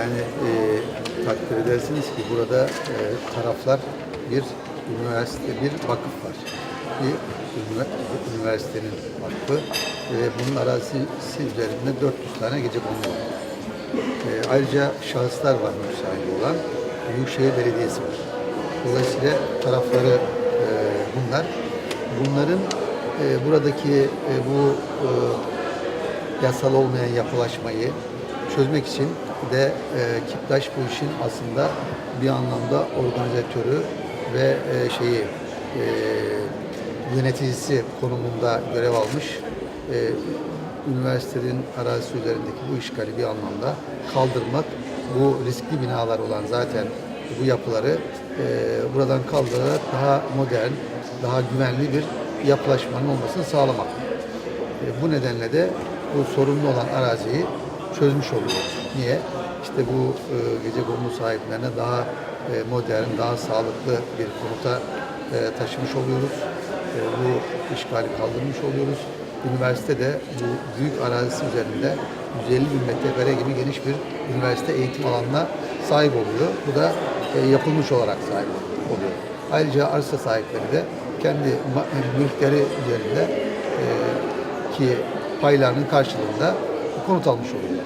Yani e, takdir edersiniz ki burada e, taraflar bir üniversite, bir vakıf var. Bir ünivers- üniversitenin vakfı ve bunun arazisi üzerinde 400 tane gece kondu var. E, ayrıca şahıslar var mülk sahibi olan. Büyükşehir Belediyesi var. Dolayısıyla tarafları e, bunlar. Bunların e, buradaki e, bu e, yasal olmayan yapılaşmayı çözmek için de e, Kiptaş bu işin aslında bir anlamda organizatörü ve e, şeyi e, yöneticisi konumunda görev almış. E, üniversitenin arazisi üzerindeki bu işgali bir anlamda kaldırmak, bu riskli binalar olan zaten bu yapıları e, buradan kaldırarak daha modern, daha güvenli bir yapılaşmanın olmasını sağlamak. E, bu nedenle de bu sorunlu olan araziyi çözmüş oluyoruz. Niye? İşte bu e, gece kondu sahiplerine daha e, modern, daha sağlıklı bir konuta e, taşımış oluyoruz. E, bu işgali kaldırmış oluyoruz. Üniversite de bu büyük arazisi üzerinde 150 bin metrekare gibi geniş bir üniversite eğitim alanına sahip oluyor. Bu da e, yapılmış olarak sahip oluyor. Ayrıca arsa sahipleri de kendi mülkleri üzerinde e, ki paylarının karşılığında konut almış oluyor.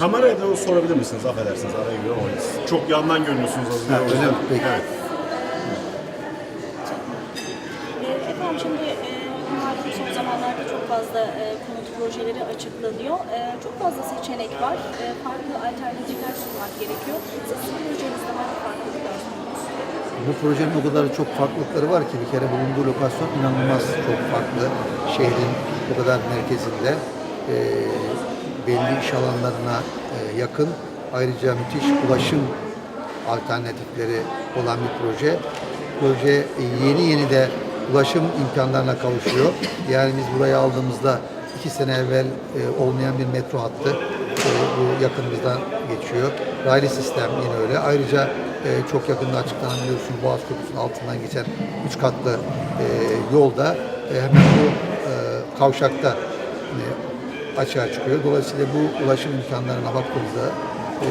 Kameraya da sorabilir misiniz? Affedersiniz araya giriyorum ama siz çok yandan görünüyorsunuz az önce. Ha, o yüzden. öyle mi? Peki. Evet. E, Efendim şimdi e, malum son zamanlarda çok fazla e, konut projeleri açıklanıyor. E, Çok fazla seçenek var. E, Farklı alternatifler sunmak gerekiyor. Siz projenizde hangi farklılıklar sunuyorsunuz? Bu projenin o kadar çok farklılıkları var ki bir kere bulunduğu lokasyon inanılmaz çok farklı. Şehrin o kadar merkezinde e, belli iş alanlarına e, yakın. Ayrıca müthiş ulaşım alternatifleri olan bir proje. Proje yeni yeni de ulaşım imkanlarına kavuşuyor. Yani biz burayı aldığımızda iki sene evvel e, olmayan bir metro hattı e, bu yakınımızdan geçiyor. Raylı sistem yine öyle. Ayrıca e, çok yakında açıklanan biliyorsunuz Boğaz Köprüsü'nün altından geçen üç katlı e, yolda e, hemen bu e, kavşakta e, açığa çıkıyor. Dolayısıyla bu ulaşım imkanlarına baktığımızda e,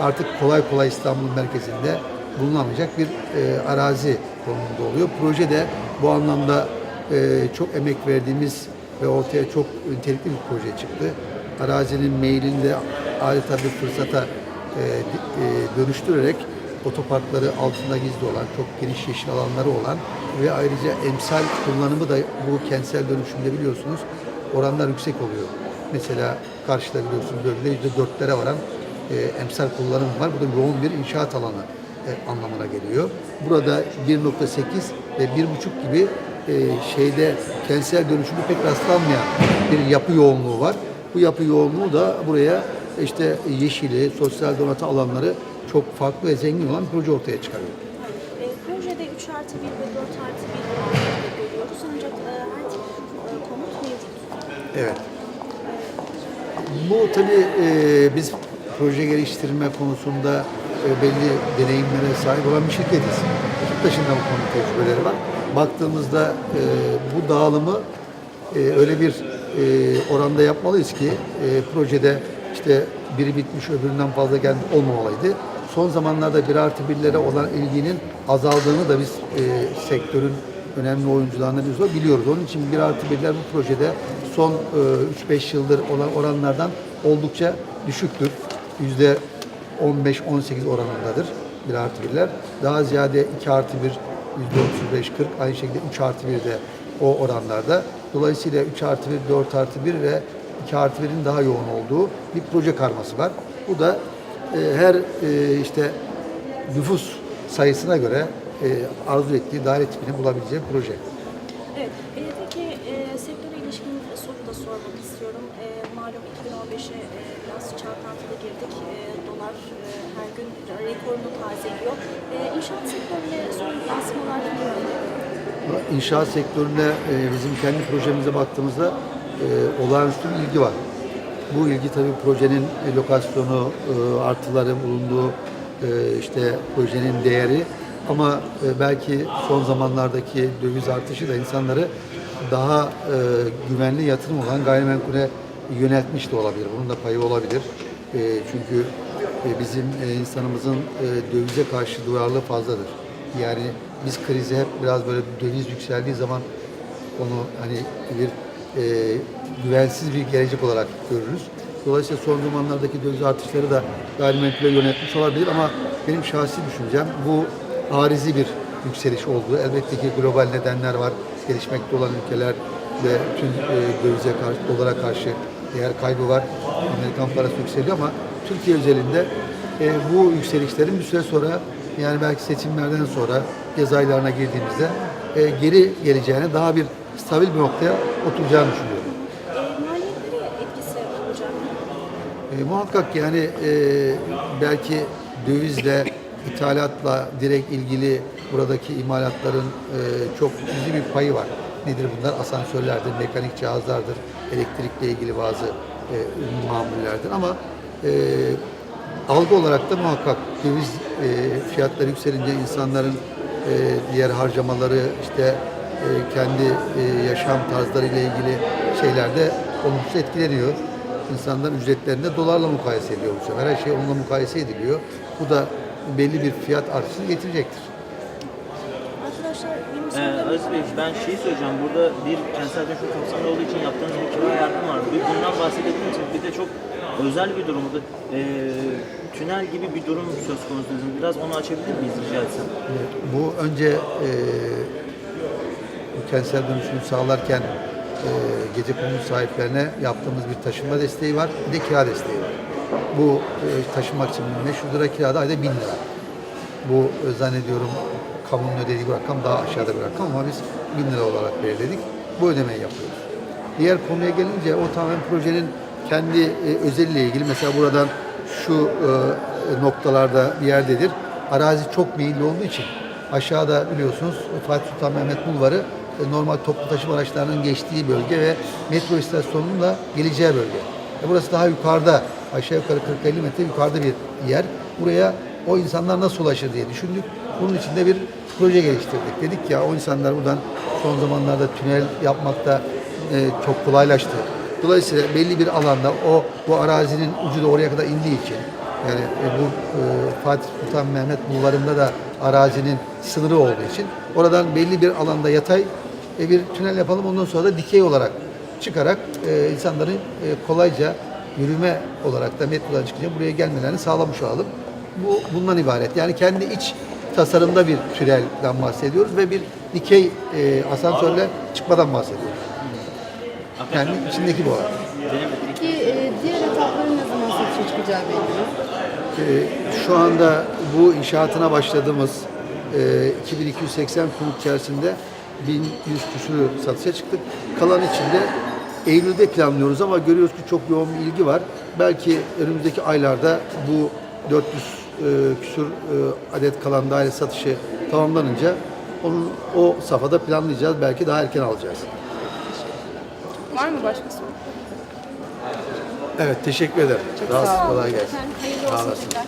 artık kolay kolay İstanbul merkezinde bulunamayacak bir e, arazi konumunda oluyor. Proje de bu anlamda e, çok emek verdiğimiz ve ortaya çok nitelikli bir proje çıktı. Arazinin meylini de adeta bir fırsata e, e, dönüştürerek otoparkları altında gizli olan, çok geniş yeşil alanları olan ve ayrıca emsal kullanımı da bu kentsel dönüşümde biliyorsunuz oranlar yüksek oluyor. Mesela karşıda biliyorsunuz bölgede yüzde dörtlere varan e, emsal kullanım var. Bu da yoğun bir inşaat alanı e, anlamına geliyor. Burada 1.8 ve 1.5 gibi e, şeyde kentsel dönüşümü pek rastlanmayan bir yapı yoğunluğu var. Bu yapı yoğunluğu da buraya işte yeşili, sosyal donatı alanları çok farklı ve zengin olan proje ortaya çıkarıyor. E, Projede 3 artı 1 ve 4 artı 1 alanları görüyoruz. Ancak e. Evet. Bu tabii e, biz proje geliştirme konusunda e, belli deneyimlere sahip olan bir şirketiz. Beşiktaş'ın da bu konu tecrübeleri var. Baktığımızda e, bu dağılımı e, öyle bir e, oranda yapmalıyız ki e, projede işte biri bitmiş öbüründen fazla gelmiş olmamalıydı. Son zamanlarda bir artı birlere olan ilginin azaldığını da biz e, sektörün önemli oyuncularından birisi olarak biliyoruz. Onun için bir artı birler bu projede son e, 3-5 yıldır olan oranlardan oldukça düşüktür. Yüzde 15-18 oranındadır bir artı birler. Daha ziyade 2 artı 1 yüzde 35-40 aynı şekilde 3 artı 1 de o oranlarda. Dolayısıyla 3 artı 1, 4 artı 1 ve 2 artı 1'in daha yoğun olduğu bir proje karması var. Bu da e, her e, işte nüfus sayısına göre e, arzu ettiği daire tipini bulabileceği proje. Evet. E, peki e, sektöre ilişkin soru da sormak istiyorum. E, malum 2015'e e, biraz çalkantılı girdik. E, dolar e, her gün rekorunu tazeliyor. E, inşaat sektörüne son yansımalar? İnşaat sektöründe e, bizim kendi projemize baktığımızda e, olağanüstü bir ilgi var. Bu ilgi tabii projenin e, lokasyonu, e, artıları bulunduğu e, işte projenin değeri ama e, belki son zamanlardaki döviz artışı da insanları daha e, güvenli yatırım olan gayrimenkule yöneltmiş de olabilir. Bunun da payı olabilir. E, çünkü e, bizim e, insanımızın e, dövize karşı duyarlılığı fazladır. Yani biz krizi hep biraz böyle döviz yükseldiği zaman onu hani bir e, güvensiz bir gelecek olarak görürüz. Dolayısıyla son zamanlardaki döviz artışları da gayrimenkule yönetmiş olabilir ama benim şahsi düşüncem bu arizi bir yükseliş olduğu. Elbette ki global nedenler var. Gelişmekte olan ülkeler ve tüm e, dövize karşı, dolara karşı değer kaybı var. Amerikan parası yükseliyor ama Türkiye özelinde e, bu yükselişlerin bir süre sonra yani belki seçimlerden sonra yaz aylarına girdiğimizde e, geri geleceğine daha bir stabil bir noktaya oturacağını düşünüyorum. E? E, muhakkak yani e, belki dövizle, ithalatla direkt ilgili buradaki imalatların e, çok cüzi bir payı var. Nedir bunlar? Asansörlerdir, mekanik cihazlardır, elektrikle ilgili bazı e, mamullerdir ama e, algı olarak da muhakkak döviz e, fiyatları yükselince insanların e, diğer harcamaları işte e, kendi e, yaşam tarzlarıyla ilgili şeylerde olumsuz etkileniyor. İnsanlar ücretlerinde dolarla mukayese ediyor bu sefer. Her şey onunla mukayese ediliyor. Bu da belli bir fiyat artışını getirecektir. Arkadaşlar benim Ee, Aziz Bey ben şeyi söyleyeceğim. Burada bir kentsel dönüşüm kapsamında olduğu için yaptığınız bir kira yardım var. Bir bundan bahsedebilir misiniz? Bir de çok özel bir durum. Bu da, ee, tünel gibi bir durum söz konusu. dediniz. Biraz onu açabilir miyiz rica etsem? Bu önce e, bu kentsel dönüşümü sağlarken e, gece konut sahiplerine yaptığımız bir taşınma desteği var. Bir de kira desteği var. Bu e, taşınmak için 1500 lira kirada ayda 1000 lira. Bu e, zannediyorum kamunun ödediği bir rakam daha aşağıda bir rakam ama biz 1000 lira olarak belirledik. Bu ödemeyi yapıyoruz. Diğer konuya gelince o tamamen projenin kendi e, özelliğiyle ilgili. Mesela buradan şu e, noktalarda bir yerdedir. Arazi çok meyilli olduğu için aşağıda biliyorsunuz Fatih Sultan Mehmet Bulvarı normal toplu taşıma araçlarının geçtiği bölge ve metro istasyonunun da geleceği bölge. Burası daha yukarıda aşağı yukarı 40-50 metre yukarıda bir yer. Buraya o insanlar nasıl ulaşır diye düşündük. Bunun için de bir proje geliştirdik. Dedik ya o insanlar buradan son zamanlarda tünel yapmakta e, çok kolaylaştı. Dolayısıyla belli bir alanda o bu arazinin ucu da oraya kadar indiği için yani e, bu e, Fatih Sultan Mehmet Bulvarı'nda da arazinin sınırı olduğu için oradan belli bir alanda yatay e, bir tünel yapalım. Ondan sonra da dikey olarak çıkarak e, insanların e, kolayca yürüme olarak da metrodan çıkınca buraya gelmelerini sağlamış olalım. Bu bundan ibaret. Yani kendi iç tasarımda bir tünelden bahsediyoruz ve bir dikey e, asansörle çıkmadan bahsediyoruz. Kendi içindeki bu Bey, Peki e, diğer etapların ne zaman satışa çıkacağı belli mi? Ee, şu anda bu inşaatına başladığımız e, 2280 konut içerisinde 1100 küsürü satışa çıktık. Kalan içinde Eylül'de planlıyoruz ama görüyoruz ki çok yoğun bir ilgi var. Belki önümüzdeki aylarda bu 400 e, küsür e, adet kalan daire satışı tamamlanınca onun o safhada planlayacağız. Belki daha erken alacağız. Var mı başka soru? Evet teşekkür ederim. Çok Daha sağ olun. kolay gelsin. Efendim hayırlı Sağ olsun olasın. tekrar.